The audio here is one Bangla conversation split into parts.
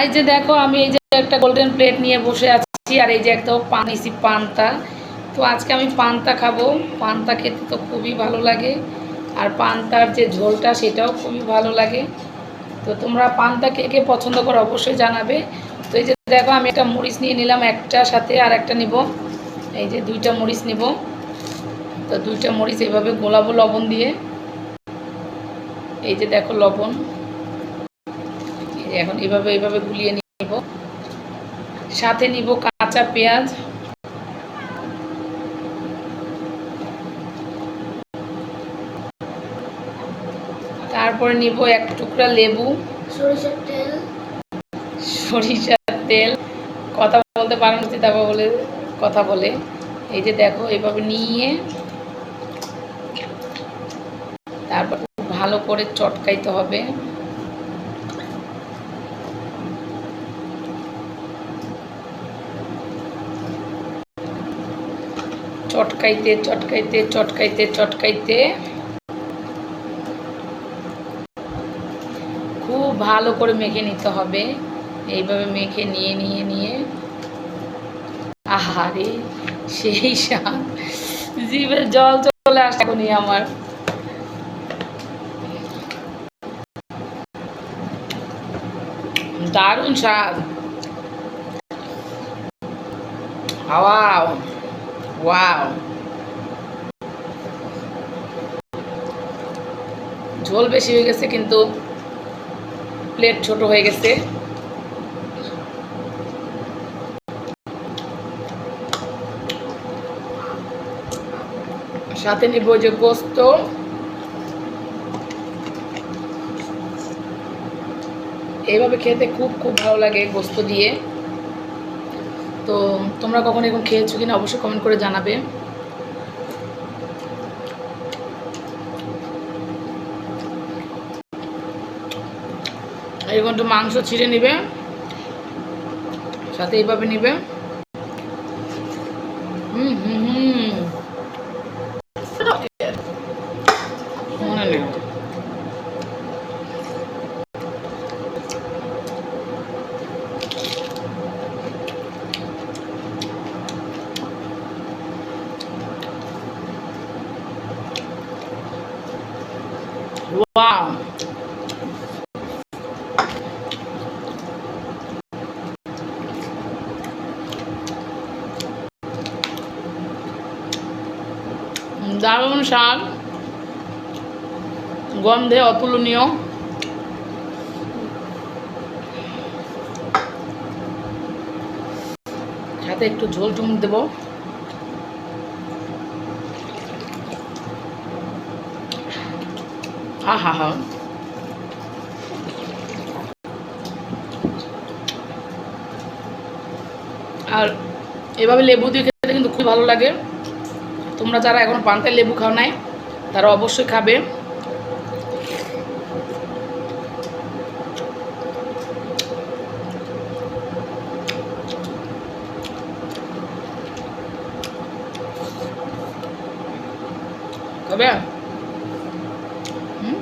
এই যে দেখো, আমি এই যে একটা গোল্ডেন প্লেট নিয়ে বসে আছি, আর এই যে একটা পান নিছি পান্তা। তো আজকে আমি পান্তা খাব। পান্তা খেতে তো খুবই ভালো লাগে। আর পান্তার যে ঝোলটা, সেটাও খুবই ভালো লাগে। তো তোমরা পান্তা কে কে পছন্দ করো অবশ্যই জানাবে। তো এই যে দেখো, আমি একটা মরিচ নিয়ে নিলাম একটা সাথে আর একটা নিব। এই যে দুইটা মরিচ নিব। তো দুইটা মরিচ এইভাবে গোলাবো লবণ দিয়ে। এই যে দেখো লবণ। এখন এইভাবে এইভাবে গুলিয়ে নিব। সাথে নিব কাঁচা পেঁয়াজ। তারপরে নিব এক টুকরা লেবু। সরিষার তেল। সরিষার তেল। কথা বলতে পারেন তারপর বলে কথা বলে। এই যে দেখো এইভাবে নিয়ে তারপর ভালো করে চটকাইতে হবে। চটকাইতে চটকাইতে চটকাইতে চটকাইতে। খুব ভালো করে মেখে নিতে হবে। এইভাবে মেখে নিয়ে নিয়ে নিয়ে। আহারে, সেই স্বাদ। জিভে জল চলে আসে এখনই আমার। দারুণ স্বাদ। ওয়াও ওয়াও ঝোল বেশি হয়ে গেছে, কিন্তু প্লেট ছোট হয়ে গেছে। সাথে নিব যে গোস্ত এইভাবে খেতে খুব খুব ভালো লাগে গোস্ত দিয়ে। তো তোমরা কখন এরকম খেয়েছো কিনা অবশ্যই কমেন্ট করে জানাবে। এরকম একটু মাংস ছিঁড়ে নিবে, সাথে এইভাবে নিবে। হুম হুম হুম মনে নেই Wow. দারুণ স্বাদ। গন্ধে অতুলনীয়। সাথে একটু ঝোল টুম দেবো। আহা আর এভাবে লেবু দিয়ে খেতে কিন্তু খুব ভালো লাগে। তোমরা যারা এখন পান্তায় লেবু খাও নাই, তারা অবশ্যই খাবে। খাবে হুম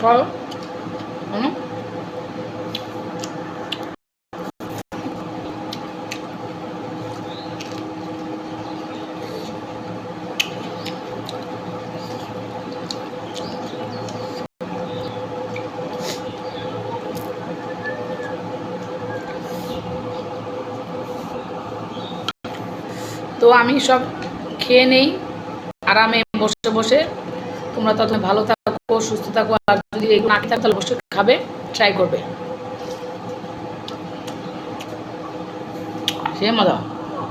খাও হুম তো আমি সব খেয়ে নেই আরামে বসে বসে। তোমরা তত ভালো থাকো। সুস্থ থাকো আর যদি এগুলো না থাকে তাহলে অবশ্যই খাবে ট্রাই করবে। সে মজা।